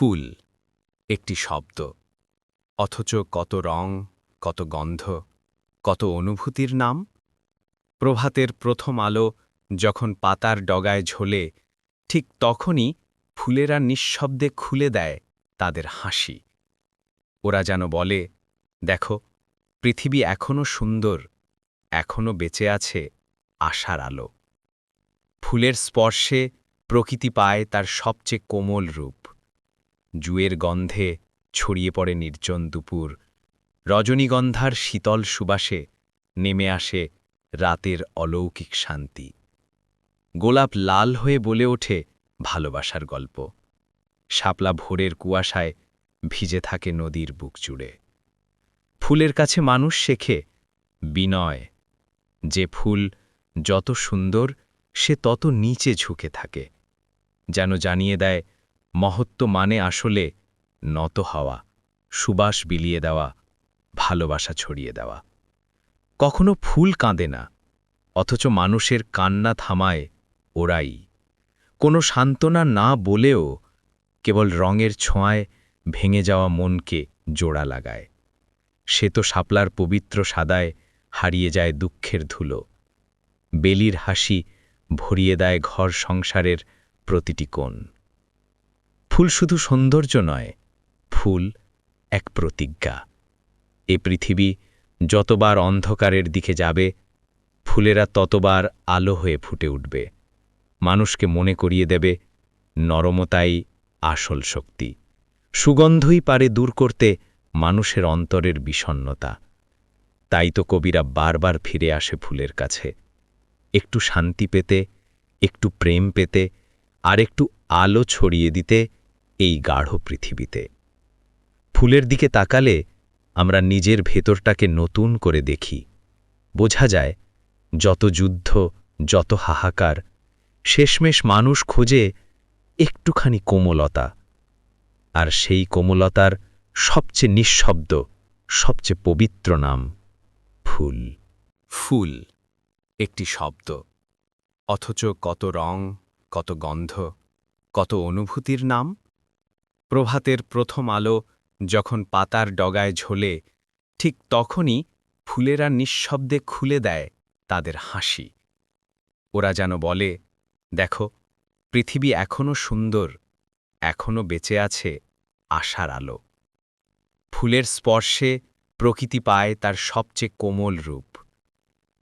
ফুল, একটি শব্দ। অথচ কত রং, কত গন্ধ, কত অনুভূতির নাম? প্রভাতের প্রথম আলো যখন পাতার ডগায় ঝোলে, ঠিক তখনই ফুলেরা নিঃশব্দে খুলে দেয় তাদের হাসি। ওরা যেন বলে, দেখো, পৃথিবী এখনও সুন্দর এখনও বেঁচে আছে আশার আলো। ফুলের স্পর্শে প্রকৃতি পায় তার সবচেয়ে কোমল রূপ। জুয়ের গন্ধে ছড়িয়ে পড়ে নির্জন দুপুর। রজনীগন্ধার শীতল সুবাসে নেমে আসে রাতের অলৌকিক শান্তি। গোলাপ লাল হয়ে বলে ওঠে ভালোবাসার গল্প। শাপলা ভোরের কুয়াশায় ভিজে থাকে নদীর বুক জুড়ে। ফুলের কাছে মানুষ শেখে বিনয়। যে ফুল যত সুন্দর, সে তত নিচে ঝুঁকে থাকে। যেন জানিয়ে দেয় মহত্ব মানে আসলে নত হওয়া, সুবাস বিলিয়ে দেওয়া, ভালোবাসা ছড়িয়ে দেওয়া। কখনো ফুল কাঁদে না, অথচ মানুষের কান্না থামায় ওরাই। কোনো সান্ত্বনা না বলেও কেবল রঙের ছোঁয়ায় ভেঙে যাওয়া মনকে জোড়া লাগায়। সে তো শাপলার পবিত্র সাদায় হারিয়ে যায় দুঃখের ধুলো। বেলির হাসি ভরিয়ে দেয় ঘর সংসারের প্রতিটি কোণ। ফুল শুধু সৌন্দর্য নয়, ফুল এক প্রতিজ্ঞা। এ পৃথিবী যতবার অন্ধকারের দিকে যাবে, ফুলেরা ততবার আলো হয়ে ফুটে উঠবে। মানুষকে মনে করিয়ে দেবে, নরমতাই আসল শক্তি। সুগন্ধই পারে দূর করতে মানুষের অন্তরের বিষণ্নতা। তাই তো কবিরা বারবার ফিরে আসে ফুলের কাছে। একটু শান্তি পেতে, একটু প্রেম পেতে, আর একটু আলো ছড়িয়ে দিতে এই গাঢ় পৃথিবীতে। ফুলের দিকে তাকালে আমরা নিজের ভেতরটাকে নতুন করে দেখি। বোঝা যায়, যত যুদ্ধ, যত হাহাকার, শেষমেশ মানুষ খোঁজে একটুখানি কোমলতা। আর সেই কোমলতার সবচেয়ে নিঃশব্দ, সবচেয়ে পবিত্র নাম ফুল। ফুল একটি শব্দ, অথচ কত রং, কত গন্ধ, কত অনুভূতির নাম? প্রভাতের প্রথম আলো যখন পাতার ডগায় ঝোলে, ঠিক তখনই ফুলেরা নিঃশব্দে খুলে দেয় তাদের হাসি। ওরা যেন বলে, দেখো, পৃথিবী এখনও সুন্দর এখনও বেঁচে আছে আশার আলো। ফুলের স্পর্শে প্রকৃতি পায় তার সবচেয়ে কোমল রূপ।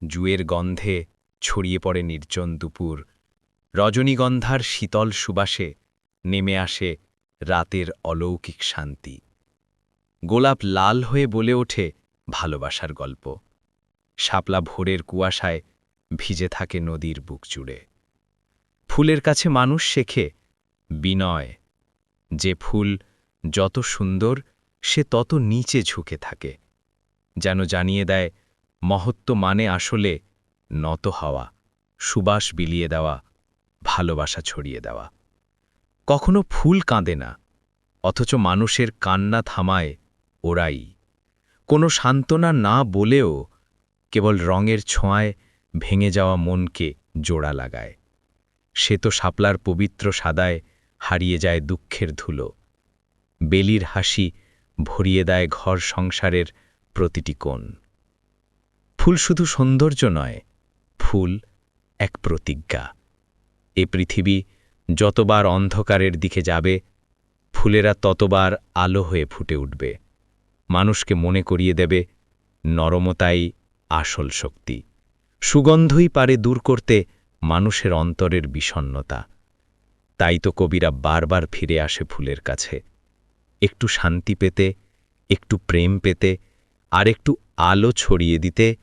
জুয়ের গন্ধে ছড়িয়ে পড়ে নির্জন দুপুর। রজনীগন্ধার শীতল সুবাসে নেমে আসে রাতের অলৌকিক শান্তি। গোলাপ লাল হয়ে বলে ওঠে ভালোবাসার গল্প। শাপলা ভোরের কুয়াশায় ভিজে থাকে নদীর বুক জুড়ে। ফুলের কাছে মানুষ শেখে, বিনয়, যে ফুল যত সুন্দর, সে তত নিচে ঝুঁকে থাকে। যেন জানিয়ে দেয়, মহত্ব মানে আসলে নত হওয়া, সুবাস বিলিয়ে দেওয়া, ভালোবাসা ছড়িয়ে দেওয়া। কখনো ফুল কাঁদে না, অথচ মানুষের কান্না থামায় ওরাই। কোনো সান্ত্বনা না বলেও কেবল রঙের ছোঁয়ায় ভেঙে যাওয়া মনকে জোড়া লাগায়। সে তো শাপলার পবিত্র সাদায় হারিয়ে যায় দুঃখের ধুলো। বেলির হাসি ভরিয়ে দেয় ঘর সংসারের প্রতিটি কোণ। ফুল শুধু সৌন্দর্য নয়, ফুল এক প্রতিজ্ঞা। এ পৃথিবী যতবার অন্ধকারের দিকে যাবে, ফুলেরা ততবার আলো হয়ে ফুটে উঠবে। মানুষকে মনে করিয়ে দেবে, নরমতাই আসল শক্তি। সুগন্ধই পারে দূর করতে মানুষের অন্তরের বিষণ্নতা। তাই তো কবিরা বারবার ফিরে আসে ফুলের কাছে। একটু শান্তি পেতে, একটু প্রেম পেতে, আর একটু আলো ছড়িয়ে দিতে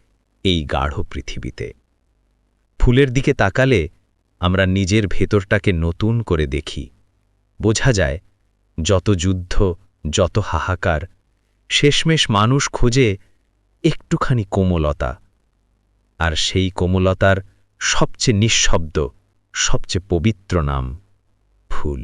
এই গাঢ় পৃথিবীতে। ফুলের দিকে তাকালে আমরা নিজের ভেতরটাকে নতুন করে দেখি। বোঝা যায়, যত যুদ্ধ, যত হাহাকার, শেষমেশ মানুষ খোঁজে একটুখানি কোমলতা। আর সেই কোমলতার সবচেয়ে নিঃশব্দ, সবচেয়ে পবিত্র নাম ফুল।